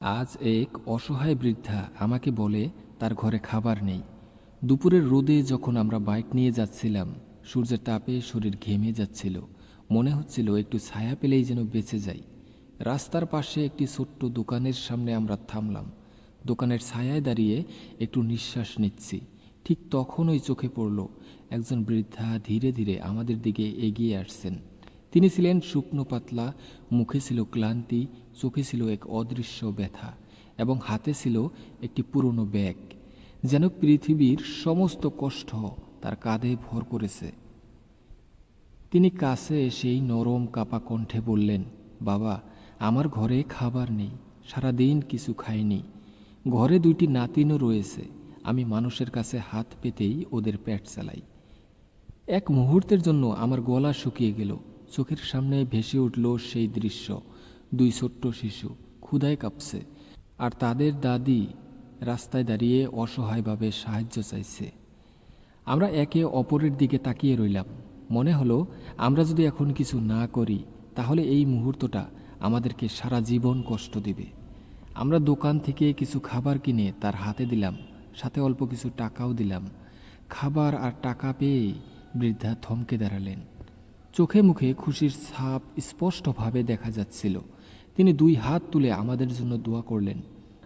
আজ এক অসহায় বৃদ্ধা আমাকে বলে তার ঘরে খাবার নেই। দুপুরের রোদে যখন আমরা বাইক নিয়ে যাচ্ছিলাম, সূর্যের তাপে শরীর ঘেমে যাচ্ছিল। মনে হচ্ছিল একটু ছায়া পেলেই যেন বেঁচে যাই। রাস্তার পাশে একটি ছোট্ট দোকানের সামনে আমরা থামলাম। দোকানের ছায়ায় দাঁড়িয়ে একটু নিঃশ্বাস নিচ্ছি। ঠিক তখনই চোখে পড়ল, একজন বৃদ্ধা ধীরে ধীরে আমাদের দিকে এগিয়ে আসছেন। তিনি ছিলেন শুকনো পাতলা, মুখে ছিল ক্লান্তি, চোখে ছিল এক অদৃশ্য ব্যথা এবং হাতে ছিল একটি পুরনো ব্যাগ, যেন পৃথিবীর সমস্ত কষ্ট তার কাঁধে ভর করেছে। তিনি কাছে এসেই নরম কাপা কণ্ঠে বললেন, বাবা, আমার ঘরে খাবার নেই, সারাদিন কিছু খাইনি। ঘরে দুইটি নাতিনও রয়েছে, আমি মানুষের কাছে হাত পেতেই ওদের পেট চালাই। এক মুহূর্তের জন্য আমার গলা শুকিয়ে গেল চোখের সামনে ভেসে উঠল সেই দৃশ্য। দুই ছোট্ট শিশু ক্ষুধায় কাঁপছে আর তাদের দাদি রাস্তায় দাঁড়িয়ে অসহায়ভাবে সাহায্য চাইছে। আমরা একে অপরের দিকে তাকিয়ে রইলাম। মনে হলো, আমরা যদি এখন কিছু না করি, তাহলে এই মুহূর্তটা আমাদেরকে সারা জীবন কষ্ট দিবে। আমরা দোকান থেকে কিছু খাবার কিনে তার হাতে দিলাম, সাথে অল্প কিছু টাকাও দিলাম। খাবার আর টাকা পেয়ে বৃদ্ধা থমকে দাঁড়ালেন। চোখে মুখে খুশির ছাপ স্পষ্টভাবে দেখা যাচ্ছিল। তিনি দুই হাত তুলে আমাদের জন্য দোয়া করলেন,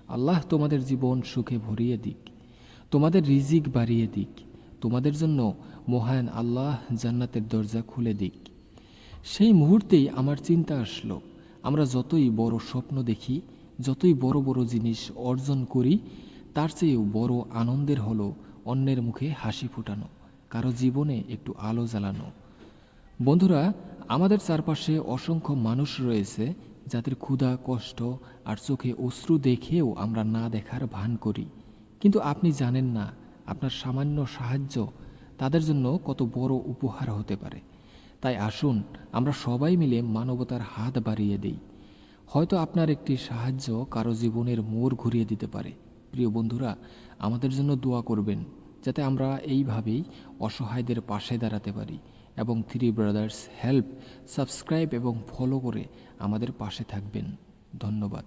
আল্লাহ তোমাদের জীবন সুখে ভরিয়ে দিক, তোমাদের রিজিক বাড়িয়ে দিক, তোমাদের জন্য মহান আল্লাহ জান্নাতের দরজা খুলে দিক। সেই মুহূর্তেই আমার চিন্তা আসলো, আমরা যতই বড় স্বপ্ন দেখি, যতই বড় বড় জিনিস অর্জন করি, তার চেয়েও বড় আনন্দের হলো অন্যের মুখে হাসি ফুটানো, কারও জীবনে একটু আলো জ্বালানো। বন্ধুরা, আমাদের চারপাশে অসংখ্য মানুষ রয়েছে যাদের ক্ষুধা, কষ্ট আর চোখে অশ্রু দেখেও আমরা না দেখার ভান করি। কিন্তু আপনি জানেন না, আপনার সামান্য সাহায্য তাদের জন্য কত বড় উপহার হতে পারে। তাই আসুন, আমরা সবাই মিলে মানবতার হাত বাড়িয়ে দেই। হয়তো আপনার একটি সাহায্য কারও জীবনের মোড় ঘুরিয়ে দিতে পারে। প্রিয় বন্ধুরা, আমাদের জন্য দোয়া করবেন, যাতে আমরা এইভাবেই অসহায়দের পাশে দাঁড়াতে পারি। এবং থ্রি ব্রাদার্স হেল্প সাবস্ক্রাইব এবং ফলো করে আমাদের পাশে থাকবেন। ধন্যবাদ।